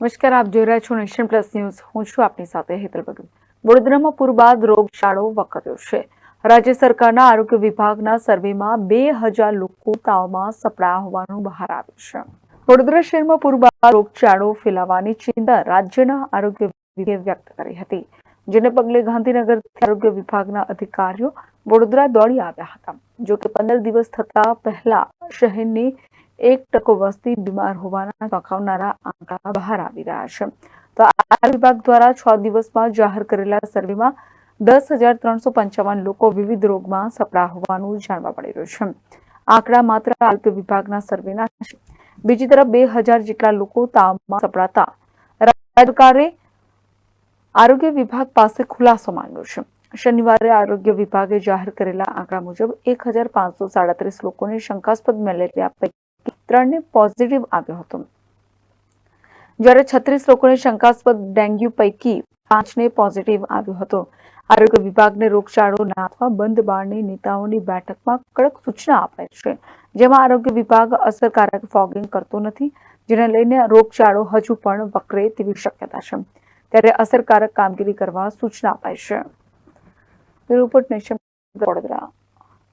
નમસ્કાર, આપ જોઈ રહ્યા છો નેશન પ્લસ ન્યૂઝ. હું છું આપની સાથે હેતલ બગલ વડોદરામાં પૂર બાદ રોગચાળો વકર્યો છે. રાજ્ય સરકારના આરોગ્ય વિભાગના સર્વેમાં બે હજાર લોકો તાવમાં સપડાયા હોવાનું બહાર આવ્યું છે. વડોદરા શહેરમાં પૂર બાદ રોગચાળો ફેલાવાની ચિંતા રાજ્યના આરોગ્ય વિભાગે વ્યક્ત કરી હતી, જેને પગલે ગાંધીનગર આરોગ્ય વિભાગના અધિકારીઓ વડોદરા દોડી આવ્યા હતા. જો કે પંદર દિવસ થતા પહેલા શહેરની એક ટકો વસ્તી બીમાર હોવાના ચોંકાવનારા આંકડા બહાર આવી રહ્યા છે. તો આ વિભાગ દ્વારા છ દિવસમાં જાહેર કરેલા સર્વેમાં દસ હજાર ત્રણસો પંચાવન લોકો વિવિધ રોગમાં સપડા હોવાનું જાણવા મળી રહ્યું છે. આંકડા માત્ર આરોગ્ય વિભાગના સર્વેના છે. બીજી તરફ બે હજાર જેટલા લોકો તાવમાં સપડાતા. સરકારે આરોગ્ય વિભાગ પાસે ખુલાસો માંગ્યો છે. શનિવારે આરોગ્ય વિભાગે જાહેર કરેલા આંકડા મુજબ એક હજાર પાંચસો સાડત્રીસ લોકોને શંકાસ્પદ મેલેરિયા પૈકી ત્રણને પોઝિટિવ આવ્યો હતો. જ્યારે છત્રીસ લોકોને શંકાસ્પદ ડેન્ગ્યુ પૈકી પાંચને પોઝિટિવ આવ્યો હતો. આરોગ્ય વિભાગને રોગચાળો નાથવા બંધ બારની નેતાઓની બેઠકમાં કડક સૂચના અપાઈ છે. જેમાં આરોગ્ય વિભાગ અસરકારક ફોગિંગ કરતો નથી, જેને લઈને રોગચાળો હજુ પણ વકરે તેવી શક્યતા છે. ત્યારે અસરકારક કામગીરી કરવા સૂચના અપાઈ છે. Report Nation Vadodara.